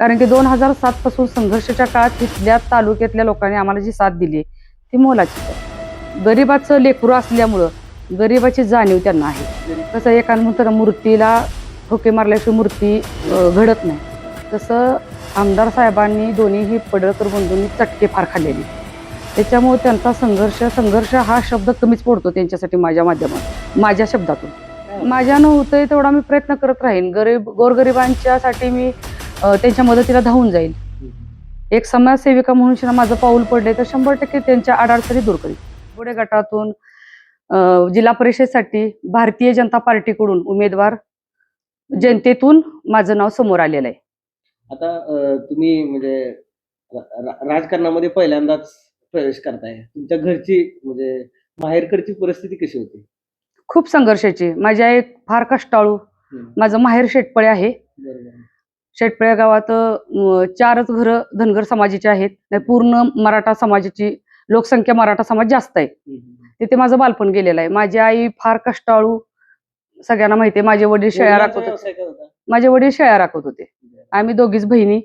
कारण की दोन हजार सात पासून संघर्षाच्या काळात इथल्या तालुक्यातल्या लोकांनी आम्हाला जी साथ दिली ती मोलाची. गरिबाचं लेकरू असल्यामुळं गरिबाची जाणीव त्यांना आहे. कसं एकानंतर मूर्तीला ठोके मारल्याशिवाय मूर्ती घडत नाही. तसं आमदार साहेबांनी दोन्हीही पडळकर बंधूंनी चटके फार खाल्लेली. त्याच्यामुळे त्यांचा संघर्ष संघर्ष हा शब्द कमीच पडतो त्यांच्यासाठी माझ्या माध्यमात माझ्या शब्दातून. माझ्यानं होतंय तेवढा मी प्रयत्न करत राहीन. गरीब गोरगरिबांच्यासाठी मी त्यांच्या मदतीला धावून जाईल. एक समाजसेविका म्हणून शिना माझं पाऊल पडले तर शंभर टक्के त्यांच्या अडचणी दूर करील पुढे गटातून जिल्हा परिषदसाठी भारतीय जनता पार्टीकडून उमेदवार जनतेतून माझं नाव समोर आलेलं आहे. आता तुम्ही म्हणजे राजकारणामध्ये पहिल्यांदाच प्रवेश करताय. तुमच्या घरची म्हणजे माहेरकडची परिस्थिती कशी होती? खूप संघर्षाची. माझी आई फार कष्टाळू. माझं माहेर शेटपळे आहे. बरोबर शेटपळे गावात चारच घरं धनगर समाजाची आहेत. पूर्ण मराठा समाजाची लोकसंख्या मराठा समाज जास्त आहे. तिथे माझं बालपण गेलेलं आहे. माझी आई फार कष्टाळू सगळ्यांना माहिती आहे माझे वडील शेळ्या राखत होते. माझे वडील शेळ्या राखत होते. आम्ही दोघीच बहिणी.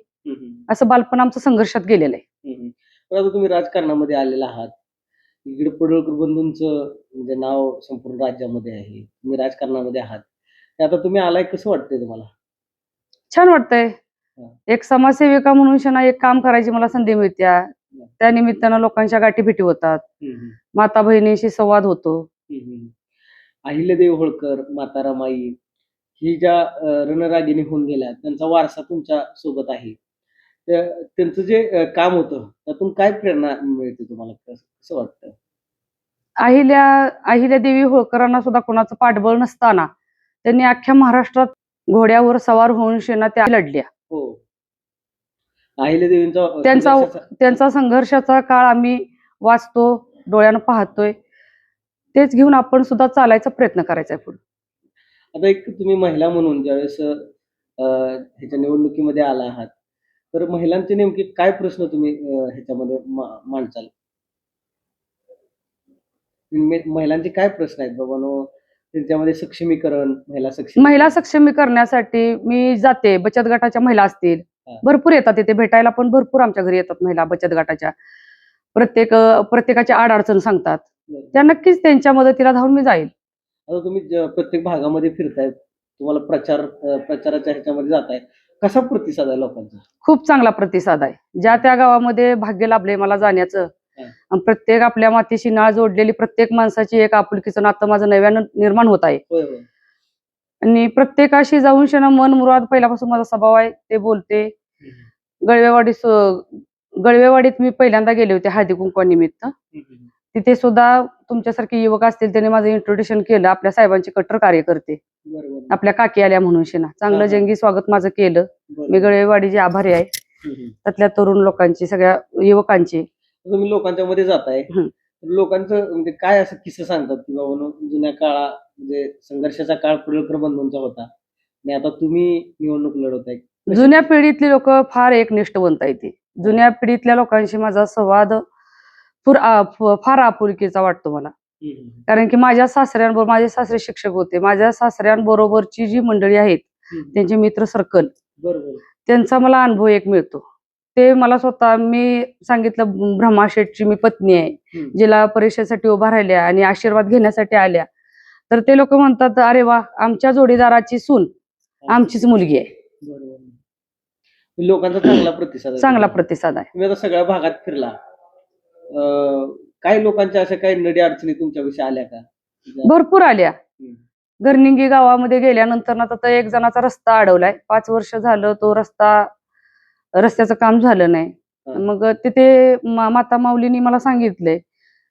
असं बालपण आमचं संघर्षात गेलेलं आहे. तुम्ही राजकारणामध्ये आलेला आहात. इकडे पडळकर बंधूंचं म्हणजे नाव संपूर्ण राज्यामध्ये आहे. तुम्ही राजकारणामध्ये आहात. आता तुम्ही आलाय कसं वाटतंय तुम्हाला? छान वाटतंय. एक समाजसेविका म्हणून शना एक काम करायची मला संधी मिळत्या. त्या निमित्तानं लोकांच्या गाठी भेटी होतात. माता बहिणीशी संवाद होतो. अहिल्यादेवी होळकर माता रमाई ही ज्या अं, रणरागिणी होऊन गेल्या त्यांचा वारसा तुमच्यासोबत आहे. त्या- त्यांचं जे काम होतं त्यातून काय प्रेरणा मिळते तुम्हाला? कसं कसं वाटतं? अहिल्या अहिल्या देवी होळकरांना सुद्धा कोणाचं पाठबळ नसताना त्यांनी अख्ख्या महाराष्ट्रात घोड्यावर सवार होऊन शेना त्या लढल्या. हो. त्यांचा- त्यांचा संघर्षाचा काळ आम्ही वाचतो डोळ्यानं पाहतोय. तेच घेऊन आपण सुद्धा चालायचा प्रयत्न करायचा आहे पुढे. आता एक तुम्ही महिला म्हणून ज्यावेळेस ह्याच्या निवडणुकीमध्ये आला आहात तर महिलांचे नेमके काय प्रश्न तुम्ही ह्याच्यामध्ये मांडचाल महिलांचे काय प्रश्न आहेत बाबानो त्यांच्यामध्ये सक्षमीकरण महिला सक्षमी महिला सक्षमी करण्यासाठी मी जाते बचत गटाच्या महिला असतील. भरपूर येतात इथे भेटायला पण भरपूर आमच्या घरी येतात महिला बचत गटाच्या. प्रत्येक प्रत्येकाची आडअडचण सांगतात. त्या नक्कीच त्यांच्या मदतीला धावून मी जाईल. तुम्ही प्रत्येक भागामध्ये फिरतायत तुम्हाला प्रचार प्रचाराच्या ह्याच्यामध्ये जाताय. कसा प्रतिसाद आहे लोकांचा? खूप चांगला प्रतिसाद आहे. ज्या त्या गावामध्ये भाग्य लाभले मला जाण्याचं प्रत्येक आपल्या मातीशी नाळ जोडलेली प्रत्येक माणसाची एक आपुलकीचं नातं माझं नव्यानं निर्माण होत आहे. आणि प्रत्येकाशी जाऊन शेणं मन मुराद पहिल्यापासून माझा स्वभाव आहे ते बोलते. गळवेवाडी गळवेवाडीत मी पहिल्यांदा गेले होते हळदी कुंकवानिमित्त तिथे सुद्धा तुमच्यासारखे युवक असतील त्यांनी माझं इंट्रोड्युशन केलं. आपल्या साहेबांचे कट्टर कार्य करते आपल्या काकी आल्या म्हणून शेना. चांगलं. जंगी स्वागत माझं केलं. मी. गळवेवाडीची आभारी आहे. त्यातल्या तरुण लोकांची सगळ्या युवकांची. तुम्ही लोकांच्या मध्ये जाताय. हम्म. लोकांचं म्हणजे काय असं किस्से सांगतात की बाबा जुन्या काळा म्हणजे संघर्षाचा काळ पडळकर बंधूंचा होता. आणि आता तुम्ही निवडणूक लढवताय. कशी- जुन्या पिढीतली लोक फार एकनिष्ठवंत आहेत ती. जुन्या पिढीतल्या लोकांशी माझा संवाद फुर आ- फ- फार आपुलकीचा वाटतो मला. हम्म. कारण की माझ्या सासऱ्यांबरोबर माझे सासरे शिक्षक होते. माझ्या सासऱ्यांबरोबरची जी मंडळी आहेत हम्म. त्यांचे मित्र सर्कल. बरोबर. त्यांचा मला अनुभव एक मिळतो. ते मला स्वतः मी सांगितलं ब्रह्मा शेठची मी पत्नी आहे हम्म. जिल्हा परिषदेसाठी उभा राहिल्या आणि आशीर्वाद घेण्यासाठी आल्या. तर ते लोक म्हणतात अरे वा आमच्या जोडीदाराची सून आमचीच मुलगी आहे. बरोबर. लोकांचा चांगला प्रतिसाद चांगला प्रतिसाद आहे. तुम्ही आता सगळ्या भागात फिरला. काही लोकांच्या अशा काही नडी अडचणी तुमच्याविषयी आल्या का? भरपूर आल्या. गर्निंगी गावामध्ये गेल्यानंतर ना तर एक जणाचा रस्ता अडवलाय. पाच वर्ष झालं तो रस्ता रस्त्याचं काम झालं नाही. मग तिथे माता माऊलीनी मला सांगितलंय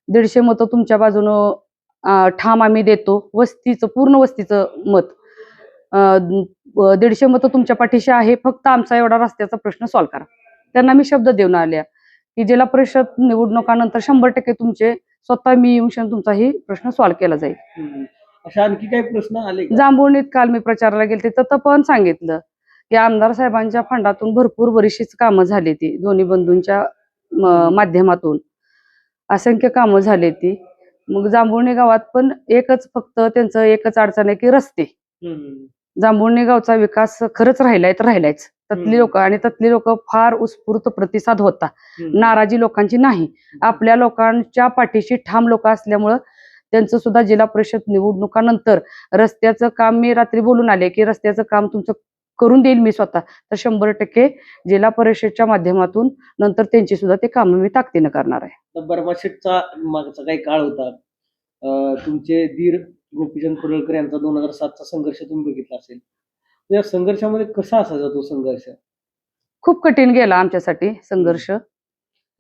दीडशे मतं तुमच्या बाजूनं ठाम आम्ही देतो वस्तीचं पूर्ण वस्तीचं मत. दीडशे मतं तुमच्या पाठीशी आहे फक्त आमचा एवढा रस्त्याचा प्रश्न सॉल्व्ह करा. त्यांना मी शब्द देऊन आल्या की जिल्हा परिषद निवडणुकानंतर शंभर टक्के तुमचे स्वतः मी येऊन तुमचाही प्रश्न सॉल्व्ह केला जाईल. अशा आणखी काही प्रश्न आले जांभुळणीत काल मी प्रचाराला गेले तिथं पण सांगितलं की आमदार साहेबांच्या फंडातून भरपूर बरीचशीच कामं झाली ती दोन्ही बंधूंच्या माध्यमातून. असंख्य कामं झाली ती. मग जांभुळणी गावात पण एकच फक्त त्यांचं एकच अडचण आहे की रस्ते. जांभुळणी गावचा विकास खरंच राहिलाय तर राहिलायच. ततली हम्म. लोक आणि ततली लोक फार उत्स्फूर्त प्रतिसाद होता. नाराजी लोकांची नाही. आपल्या लोकांच्या पाठीशी ठाम लोक असल्यामुळं त्यांचं सुद्धा जिल्हा परिषद निवडणुकानंतर रस्त्याचं काम मी रात्री बोलून आले की रस्त्याचं काम तुमचं करून देईल मी स्वतः. तर शंभर टक्के जिल्हा परिषदच्या माध्यमातून नंतर त्यांची सुद्धा ते कामं मी ताकदीनं करणार आहे. बर्माशेटचा मागचा काही काळ होता. तुमचे धीर गोपीचंद पडळकर यांचा दोन हजार सातचा संघर्ष तुम्ही बघितला असेल. या संघर्षामध्ये कसा असायचा तो संघर्ष? खूप कठीण गेला आमच्यासाठी संघर्ष.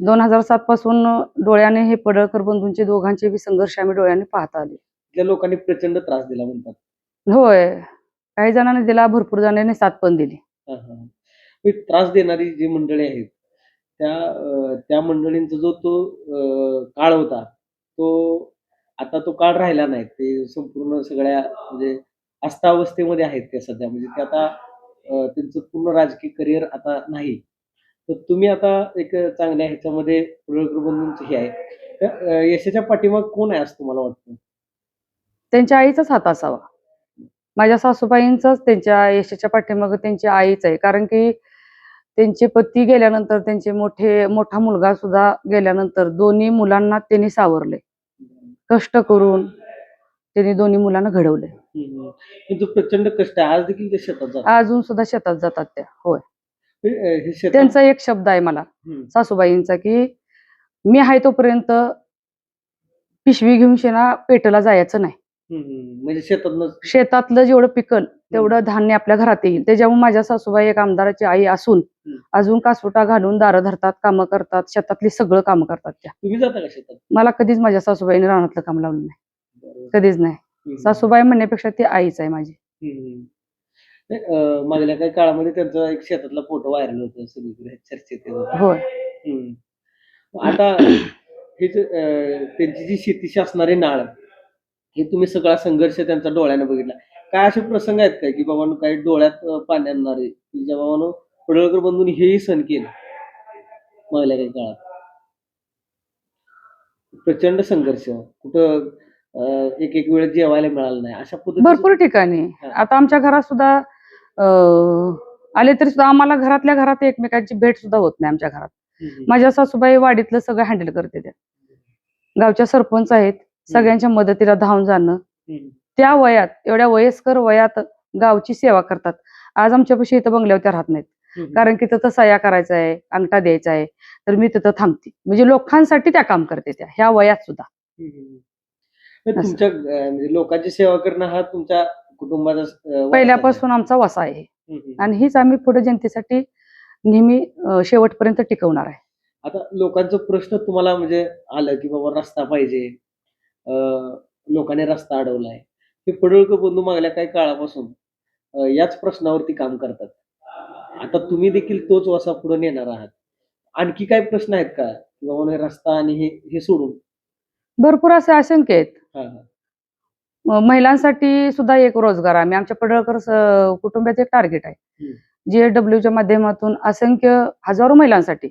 दोन हजार सात पासून डोळ्याने हे पडळकर बंधूंचे दोघांचे बी संघर्ष आम्ही डोळ्याने पाहता आले. त्या लोकांनी प्रचंड त्रास दिला म्हणतात. होय. काही जणांनी दिला भरपूर जणांनी साथ पण दिली. हा, हा. हे त्रास देणारी जी मंडळी आहेत त्या अं, त्या मंडळींचा जो तो अं, काळ होता तो आता तो काळ राहिला नाही. ते संपूर्ण सगळ्या म्हणजे अस्तावस्थेमध्ये आहेत ते सध्या. म्हणजे ते आता अं, त्यांचं पूर्ण राजकीय करिअर आता नाही. तर तुम्ही आता एक चांगल्या ह्याच्यामध्ये हे आहे. तर अं, यशाच्या पाठीमाग कोण आहे असं तुम्हाला वाटतं? त्यांच्या आईचाच हात असावा. माझ्या सासूबाईंचाच त्यांच्या यशाच्या पाठीमागं त्यांची आईच आहे. कारण की त्यांचे पती गेल्यानंतर त्यांचे मोठे मोठा मुलगा सुद्धा गेल्यानंतर दोन्ही मुलांना त्यांनी सावरले. कष्ट करून त्यांनी दोन्ही मुलांना घडवले. प्रचंड कष्ट आज देखील शेतात अजून सुद्धा शेतात जातात त्या. होय. त्यांचा एक शब्द आहे मला. सासूबाईंचा की मी आहे तोपर्यंत पिशवी घेऊन शेणा पेटला जायचं नाही. म्हणजे शेतात शेतातलं जेवढं पिकल तेवढं धान्य आपल्या घरात येईल त्याच्यामुळे माझ्या सासूबाई एक आमदाराची आई असून. अजून कासोटा घालून दारं धरतात कामं करतात शेतातली सगळं कामं करतात त्या तुम्ही जाता का शेतात मला कधीच माझ्या सासूबाईने रानातलं काम लावलं नाही. कधीच नाही. सासूबाई म्हणण्यापेक्षा ती आईच आहे माझी मागल्या काही काळामध्ये त्यांचा एक शेतातला फोटो व्हायरल होतो सगळीकडे चर्चेत. होय. आता हे त्यांची जी शेतीशी असणारी नाळ हे तुम्ही सगळा संघर्ष त्यांचा डोळ्याने बघितला. काय असे प्रसंग आहेत काय? की बाबांनो काही डोळ्यात पाणी आणणारे की ज्या बाबांनो पडळकर बंधूंनी हेही सण केलं. मागल्या काही काळात. प्रचंड संघर्ष. कुठं एक एक वेळ जेवायला मिळालं नाही. अशा पद्धतीचं भरपूर ठिकाणी. आता आमच्या घरात सुद्धा आले तरी सुद्धा आम्हाला घरातल्या घरात एकमेकांची भेट सुद्धा होत नाही आमच्या घरात. माझ्या सासूबाई वाडीतलं सगळं हँडल करते त्या. गावच्या सरपंच आहेत. सगळ्यांच्या मदतीला धावून जाणं. त्या वयात एवढ्या वयस्कर वयात गावची सेवा करतात. आज आमच्यापाशी इथं बंगल्यावर त्या राहत नाहीत. कारण की तिथं सह्या करायचा आहे अंगठा द्यायचा आहे तर मी तिथं थांबते. म्हणजे लोकांसाठी त्या काम करते त्या ह्या वयात सुद्धा. तुमच्या म्हणजे लोकांची सेवा करणं हा तुमच्या कुटुंबाचा पहिल्यापासून आमचा वसा आहे. आणि हीच आम्ही पुढे जनतेसाठी नेहमी शेवटपर्यंत टिकवणार आहे. आता लोकांचा प्रश्न तुम्हाला म्हणजे आलं की बाबा रस्ता पाहिजे लोकांनी रस्ता अडवलाय. हे पडळकर बंधू मागल्या काही काळापासून याच प्रश्नावरती काम करतात. आता तुम्ही देखील तोच वसा पुढे नेणार आहात. आणखी काही प्रश्न आहेत का? की बाबा हे रस्ता आणि हे हे सोडून? भरपूर असे असंख्य आहेत. महिलांसाठी सुद्धा एक रोजगार आम्ही आमच्या पडळकर कुटुंबाचं एक टार्गेट आहे. जीएडब्ल्यूच्या माध्यमातून असंख्य हजारो महिलांसाठी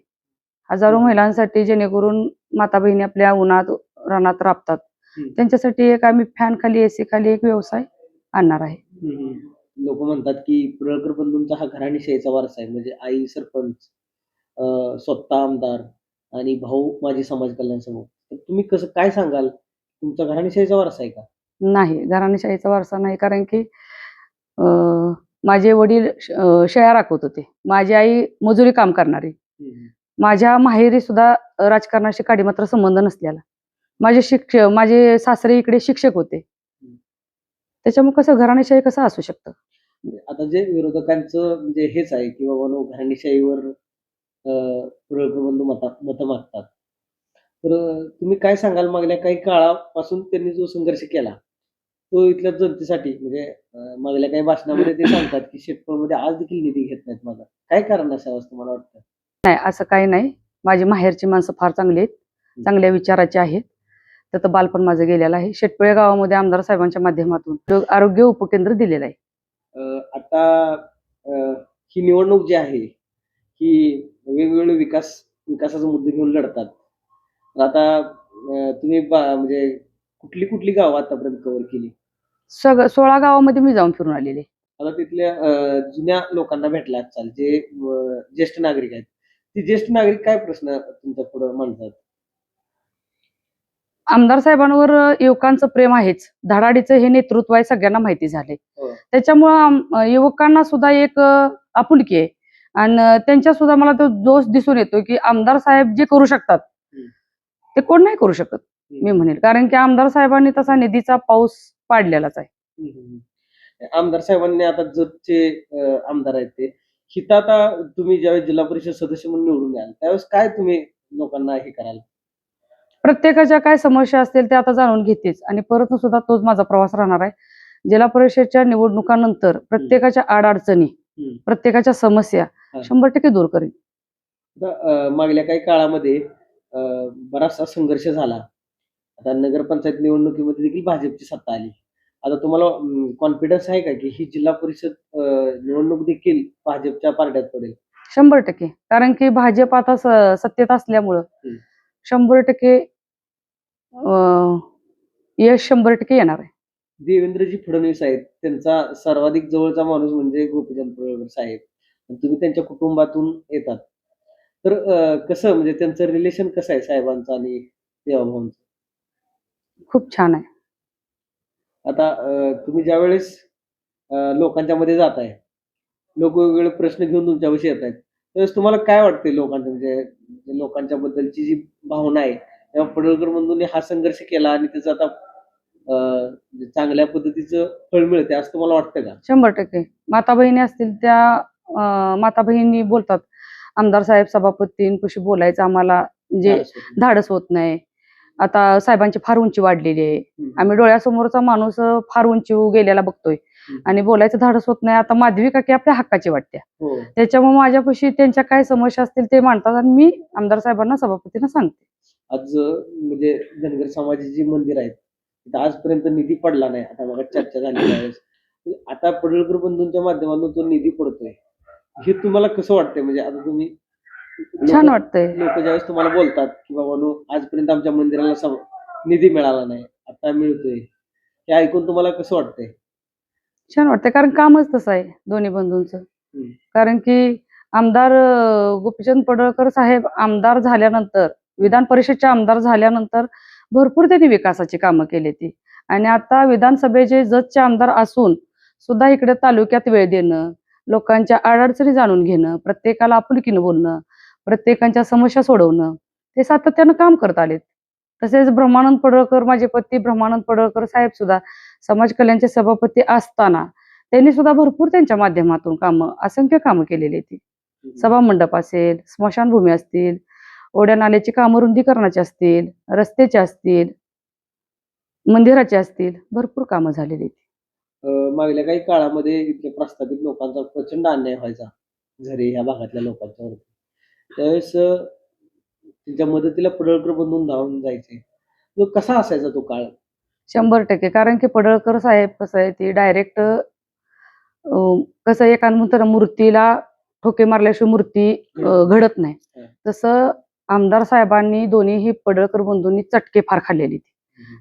हजारो. महिलांसाठी जेणेकरून माता बहिणी आपल्या उन्हात रानात राबतात. त्यांच्यासाठी एक आम्ही फॅन खाली एसी खाली एक व्यवसाय आणणार आहे. लोक म्हणतात की पडळकर बंधूंचा हा घराणेशाहीचा वारसा आहे. म्हणजे आई सरपंच स्वतः आमदार आणि भाऊ माजी समाज कल्याण समूह. तुम्ही कसं काय सांगाल? तुमचा घराणेशाहीचा वारसा आहे का? नाही घराणेशाहीचा वारसा नाही. कारण की माझे वडील शेळ्या राखत होते. माझी आई मजुरी काम करणारी. माझ्या माहेरी सुद्धा राजकारणाशी काडी मात्र संबंध नसलेला. माझे शिक्षक माझे सासरे इकडे शिक्षक होते. त्याच्यामुळे कसं घराणेशाही कसं असू शकतं? आता जे विरोधकांचं म्हणजे हेच आहे की बाबा घराणेशाहीवर अं, पडळकर बंधू मता मतं मागतात. तर तुम्ही काय सांगाल मागल्या काही काळापासून त्यांनी जो संघर्ष केला तो इथल्या जनतेसाठी म्हणजे मागल्या काही भाषणामध्ये ते सांगतात की शेतकऱ्यांमध्ये आज देखील निधी घेत नाहीत माझा काय कारण असं तुम्हाला वाटतं? नाही असं काही नाही. माझी माहेरची माणसं फार चांगली आहेत. चांगल्या विचाराची आहेत. तिथं बालपण माझं गेलेलं आहे. शेटपळे गावामध्ये आमदार साहेबांच्या माध्यमातून आरोग्य उपकेंद्र दिलेलं आहे. आता ही निवडणूक जी आहे ही वेगवेगळे विकास विकासाचे मुद्दे घेऊन लढतात. आता तुम्ही म्हणजे कुठली कुठली गावं आतापर्यंत कव्हर केली? सग सोळा गावामध्ये मी जाऊन फिरून आलेले आता तिथल्या जुन्या लोकांना भेटला असाल जे ज्येष्ठ नागरिक आहेत. ती ज्येष्ठ नागरिक काय प्रश्न तुमच्यापुढे मांडतात? आमदार साहेबांवर युवकांचं प्रेम आहेच. धडाडीचं हे नेतृत्व आहे सगळ्यांना माहिती झाले हो. त्याच्यामुळं युवकांना सुद्धा एक आपुलकी आहे. आणि त्यांच्या सुद्धा मला तो जोश दिसून येतो की आमदार साहेब जे करू शकतात. ते कोण नाही करू शकत मी म्हणेल. कारण की आमदार साहेबांनी तसा निधीचा पाऊस पाडलेलाच आहे. आमदार साहेबांनी आता जतचे अं, आमदार आहेत ते हिथं आता तुम्ही ज्यावेळेस जिल्हा परिषद सदस्य म्हणून निवडून याल त्यावेळेस काय तुम्ही लोकांना हे कराल? प्रत्येकाच्या काय समस्या असतील ते आता जाणून घेतेच. आणि परत सुद्धा तोच माझा प्रवास राहणार आहे. जिल्हा परिषदच्या निवडणुकानंतर प्रत्येकाच्या आडअडचणी. प्रत्येकाच्या समस्या. शंभर टक्के दूर करेन. मागल्या काही काळामध्ये बराचसा संघर्ष झाला. आता नगरपंचायत निवडणुकीमध्ये देखील भाजपची सत्ता आली. आता तुम्हाला कॉन्फिडन्स आहे का की ही जिल्हा परिषद निवडणूक देखील भाजपच्या पारड्यात पडेल? शंभर टक्के. कारण की भाजप आता सत्तेत असल्यामुळं. शंभर टक्के यश शंभर टक्के येणार आहे. देवेंद्रजी फडणवीस आहेत. त्यांचा सर्वाधिक जवळचा माणूस म्हणजे गोपीचंद पडळकर साहेब. आणि तुम्ही त्यांच्या कुटुंबातून येतात. तर अं, कसं म्हणजे त्यांचं रिलेशन कसं आहे साहेबांचं आणि देवाभाऊंचं खूप छान आहे. आता अं, तुम्ही ज्यावेळेस अं, लोकांच्या मध्ये जात आहे लोक वेगवेगळे प्रश्न घेऊन तुमच्यापाशी येत आहेत त्यावेळेस तुम्हाला काय वाटते लोकांचं? म्हणजे जे लोकांच्या बद्दलची जी भावना आहे तेव्हा पडळकर बंधूंनी हा संघर्ष केला आणि त्याचं आता चांगल्या पद्धतीचं फळ मिळते असं तुम्हाला वाटतं का? शंभर टक्के. माता बहिणी असतील त्या माता बहिणी बोलतात. आमदार साहेब सभापतींपाशी बोलायचं आम्हाला म्हणजे धाडस होतं. नाही. आता साहेबांची फार उंची वाढलेली आहे. आम्ही डोळ्यासमोरचा माणूस फार उंची गेलेला बघतोय. आणि बोलायचं धाडस होत नाही. आता माधवी काकी आपल्या हक्काची वाटते हो. त्याच्यामुळे माझ्यापाशी त्यांच्या काय समस्या असतील ते मांडतात आणि मी आमदार साहेबांना सभापतींना सांगते. आज म्हणजे धनगर समाजाची जी मंदिर आहेत तिथं आजपर्यंत निधी पडला नाही. आता बघा चर्चा झाली त्यावेळेस. आता पडळकर बंधूंच्या माध्यमातून तो निधी पडतोय. हे तुम्हाला कसं वाटतंय? म्हणजे आता तुम्ही छान वाटतंय. लोक ज्यावेळेस तुम्हाला बोलतात की बाबा नो आजपर्यंत आमच्या मंदिराला निधी मिळाला नाही. आता मिळतोय. हे ऐकून तुम्हाला कसं वाटतंय? छान वाटतंय. कारण कामच तसं आहे दोन्ही बंधूंचं. कारण की आमदार गोपीचंद पडळकर साहेब आमदार झाल्यानंतर विधान परिषदचे आमदार झाल्यानंतर भरपूर त्यांनी विकासाची कामं केली ती. आणि आता विधानसभेचे जजचे आमदार असून सुद्धा इकडे तालुक्यात वेळ देणं लोकांच्या अडचणी जाणून घेणं प्रत्येकाला आपुलकीनं बोलणं प्रत्येकांच्या समस्या सोडवणं ते सातत्यानं काम करत आलेत. तसेच ब्रह्मानंद पडळकर माझे पती ब्रह्मानंद पडळकर साहेब सुद्धा समाज कल्याणचे सभापती असताना त्यांनी सुद्धा भरपूर त्यांच्या माध्यमातून कामं असंख्य कामं केलेली ती. सभा मंडप असेल स्मशानभूमी असतील ओढ्या नाल्याची कामं रुंदीकरणाची असतील रस्त्याची असतील मंदिराची असतील भरपूर कामं झालेली मागल्या काही काळामध्ये इथल्या प्रस्थापित लोकांचा प्रचंड अन्याय व्हायचा झरे ह्या भागातल्या लोकांच्या वरती. त्यावेळेस त्यांच्या मदतीला पडळकर बंधून धावून जायचे. तो कसा असायचा तो काळ? शंभर टक्के. कारण की पडळकर साहेब कसं आहे ते डायरेक्ट कसं एकानंतर मूर्तीला ठोके मारल्याशिवाय मूर्ती घडत नाही. तसं आमदार साहेबांनी दोन्हीही पडळकर बंधूंनी चटके फार खाल्लेले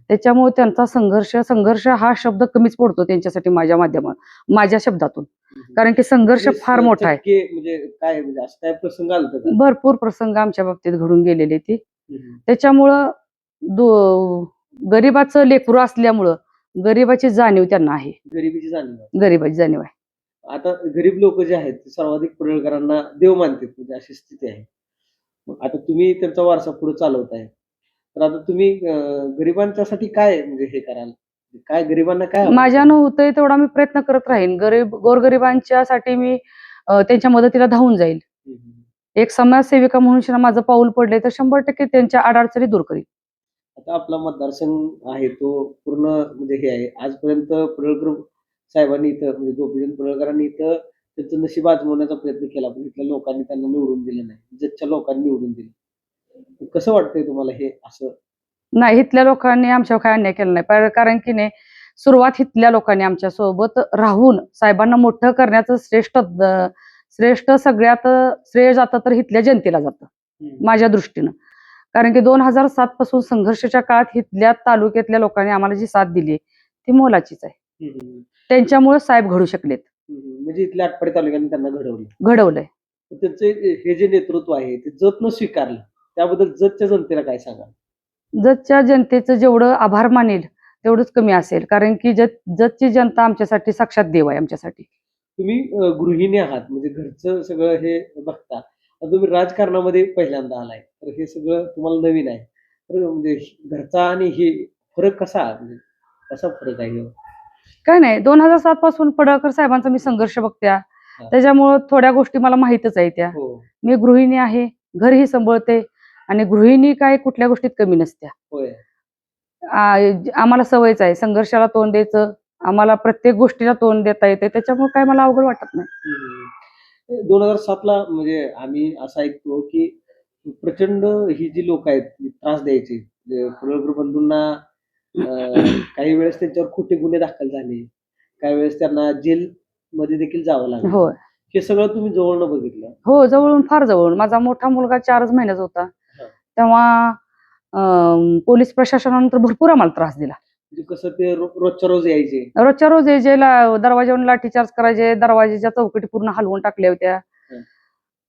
त्याच्यामुळे त्यांचा संघर्ष संघर्ष हा शब्द कमीच पडतो त्यांच्यासाठी माझ्या माध्यमात माझ्या शब्दातून. कारण की संघर्ष म्हणजे फार मोठा आहे. म्हणजे काय म्हणजे काय प्रसंग भरपूर प्रसंग आमच्या बाबतीत घडून गेलेले ती. त्याच्यामुळं गरिबाचं लेकरू असल्यामुळं गरिबाची जाणीव त्यांना आहे. गरिबीची जाणीव आहे. गरिबाची जाणीव आहे. आता गरीब लोक जे आहेत सर्वाधिक पडळकरांना देव मानतात म्हणजे अशी स्थिती आहे. मग आता तुम्ही त्यांचा वारसा पुढे चालवताय. तर आता तुम्ही गरिबांच्यासाठी काय म्हणजे हे कराल? काय गरिबांना काय? माझ्यानं होतंय तेवढा मी प्रयत्न करत राहीन. गरीब गोरगरिबांच्यासाठी मी त्यांच्या मदतीला धावून जाईल. एक समाजसेविका म्हणून माझं पाऊल पडले तर शंभर टक्के त्यांच्या अडचणी दूर करीन. आता आपला मतदारसंघ आहे तो पूर्ण म्हणजे हे आहे. आजपर्यंत पडळकर साहेबांनी इथं म्हणजे गोपीचंद पडळकरांनी इथं त्यांचं नशीब आजमावण्याचा प्रयत्न केला पण इथल्या लोकांनी त्यांना निवडून दिलं नाही. जगच्या लोकांनी निवडून दिलं. कसं वाटतंय तुम्हाला हे असं? नाही इथल्या लोकांनी आमच्यावर काय अन्याय केला नाही. कारण की नाही सुरुवात इथल्या लोकांनी आमच्यासोबत राहून साहेबांना मोठं करण्याचं श्रेष्ठ श्रेष्ठ सगळ्यात श्रेय जातं तर इथल्या जनतेला जातं माझ्या दृष्टीनं. कारण की दोन हजार सात पासून संघर्षाच्या काळात इथल्या तालुक्यातल्या लोकांनी आम्हाला जी साथ दिली ती मोलाचीच आहे. त्यांच्यामुळे साहेब घडू शकलेत. म्हणजे इथल्या आटपाडी तालुक्याने त्यांना घडवलं. घडवलंय. त्यांचे हे जे नेतृत्व आहे ते जतनं स्वीकारलं. त्याबद्दल जतच्या जनतेला काय सांगा जतच्या जनतेचं जेवढं आभार मानेल तेवढंच कमी असेल. कारण की जत जतची जनता आमच्यासाठी साक्षात देव आहे आमच्यासाठी. तुम्ही अं, गृहिणी आहात म्हणजे घरचं सगळं हे बघता. आता तुम्ही राजकारणामध्ये पहिल्यांदा आलाय. तर हे सगळं तुम्हाला नवीन आहे. तर म्हणजे घरचा आणि हे फरक कसा म्हणजे कसा फरक आहे? काय नाही दोन हजार सात पासून पडळकर साहेबांचा मी संघर्ष बघत्या. त्याच्यामुळं थोड्या गोष्टी मला माहीतच आहे त्या. हो. मी गृहिणी आहे घरही सांभाळते आणि गृहिणी काय कुठल्या गोष्टीत कमी नसत्या. आम्हाला सवयच आहे संघर्षाला तोंड द्यायचं आम्हाला प्रत्येक गोष्टीला तोंड देता येते त्याच्यामुळे काय मला अवघड वाटत नाही. दोन हजार सातला म्हणजे आम्ही असं ऐकतो की प्रचंड ही जी लोक आहेत त्रास द्यायची. बंधूंना काही वेळेस त्यांच्यावर खोटे गुन्हे दाखल झाले. काही वेळेस त्यांना जेल मध्ये देखील जावं लागलं. हो हे सगळं तुम्ही जवळनं बघितलं. हो जवळून फार जवळून. माझा मोठा मुलगा चारच महिन्याचा होता. तेव्हा अं, पोलीस प्रशासनानंतर भरपूर आम्हाला त्रास दिला. म्हणजे कसं ते रो- रोजच्या रोज यायचे? रोजच्या रोज यायचे ला- दरवाजावरून लाठीचार्ज करायचे दरवाजाच्या चौकटी पूर्ण हलवून टाकल्या होत्या.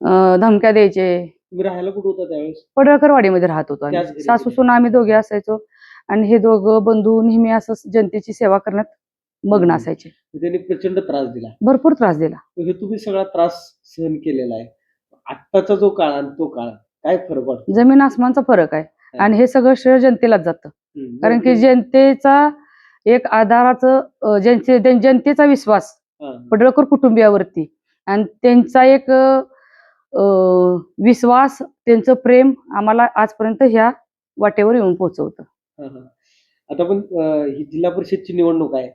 अं, धमक्या द्यायचे. तुम्ही राहायला कुठं होता त्यावेळेस? पडळकरवाडीमध्ये राहत होतो त्याच आम्ही घरी सासू? सुना आम्ही दोघे असायचो. आणि हे दोघं बंधू नेहमी असं जनतेची सेवा करण्यात मग्न. असायचे. त्यांनी प्रचंड त्रास दिला. भरपूर त्रास दिला. हे तुम्ही सगळा त्रास सहन केलेला आहे. आत्ताचा जो काळ आणि तो काळ काय फरक वाटतो? जमीन आसमानचा फरक आहे. आणि हे सगळं श्रेय जनतेलाच जातं. कारण की जनतेचा एक आधाराचं जनते जन- जनतेचा विश्वास. पडळकर कुटुंबियावरती आणि त्यांचा एक विश्वास त्यांचं प्रेम आम्हाला आजपर्यंत ह्या वाटेवर येऊन पोहोचवतं. आता पण ही जिल्हा परिषदची निवडणूक आहे.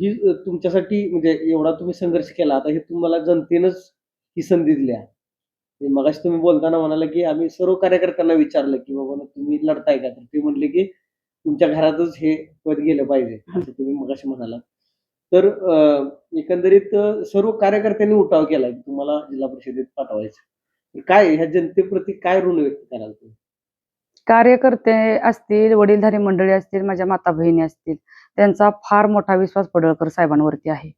ही तुमच्यासाठी म्हणजे एवढा तुम्ही संघर्ष केला आता हे तुम्हाला जनतेनंच ही संधी दिल्या. हे मगाशी तुम्ही बोलताना म्हणाला की आम्ही सर्व कार्यकर्त्यांना विचारलं की बाबा तुम्ही लढताय का? तर ते म्हणले की तुमच्या घरातच हे पद गेलं पाहिजे असं तुम्ही मगाशी म्हणाला. तर एकंदरीत सर्व कार्यकर्त्यांनी उठाव केला की तुम्हाला जिल्हा परिषदेत पाठवायचं. तर काय ह्या जनतेप्रती काय ऋण व्यक्त कराल तुम्ही? कार्यकर्ते असतील वडीलधारी मंडळी असतील माझ्या माता बहिणी असतील त्यांचा फार मोठा विश्वास पडळकर साहेबांवरती आहे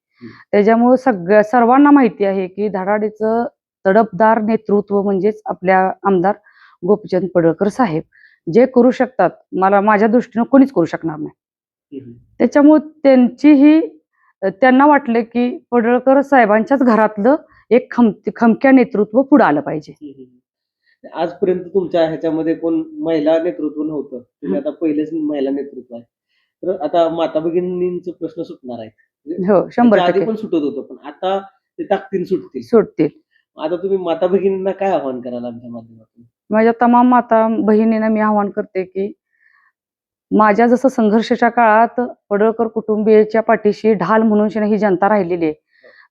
त्याच्यामुळे सगळ्या सर्वांना माहिती आहे की धडाडीचं तडपदार नेतृत्व म्हणजेच आपल्या आमदार गोपीचंद पडळकर साहेब जे करू शकतात मला माझ्या दृष्टीनं कोणीच करू शकणार नाही. त्याच्यामुळे त्यांचीही त्यांना वाटलं की पडळकर साहेबांच्याच घरातलं एक खम खमक्या नेतृत्व पुढे आलं पाहिजे. आजपर्यंत तुमच्या ह्याच्यामध्ये कोण महिला नेतृत्व नव्हतं. तुम्ही आता पहिलेच महिला नेतृत्व आहे. तर आता माता भगिनींचा प्रश्न सुटणार आहे हो शंभर त्याच्या आधी पण सुटत होतं पण आता ते ताकदीन सुटतील. सुटतील. आता तुम्ही माता भगिनींना काय आव्हान कराल आमच्या माध्यमातून? माझ्या तमाम माता बहिणींना मी आवाहन करते की माझ्या जसं संघर्षाच्या काळात पडळकर कुटुंबीयाच्या पाठीशी ढाल म्हणून ही जनता राहिलेली आहे.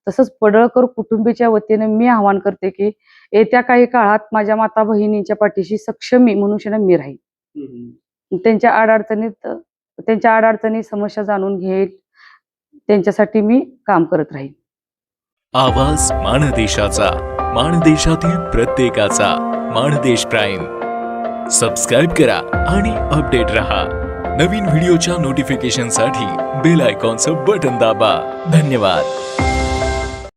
तसंच पडळकर कुटुंबीच्या वतीने मी आवाहन करते की येत्या काही काळात माझ्या माता बहिणींच्या पाठीशी सक्षमी शिना मी राहील. त्यांच्या अडचणीत त्यांच्या अडचणी समस्या जाणून घेईल. त्यांच्यासाठी मी काम करत राहील आवाज माणदेशाचा माणदेशातील प्रत्येकाचा माणदेश प्राईम. सबस्क्राईब करा आणि अपडेट रहा. नवीन व्हिडिओच्या नोटिफिकेशनसाठी बेल आयकॉनचं बटन दाबा. धन्यवाद.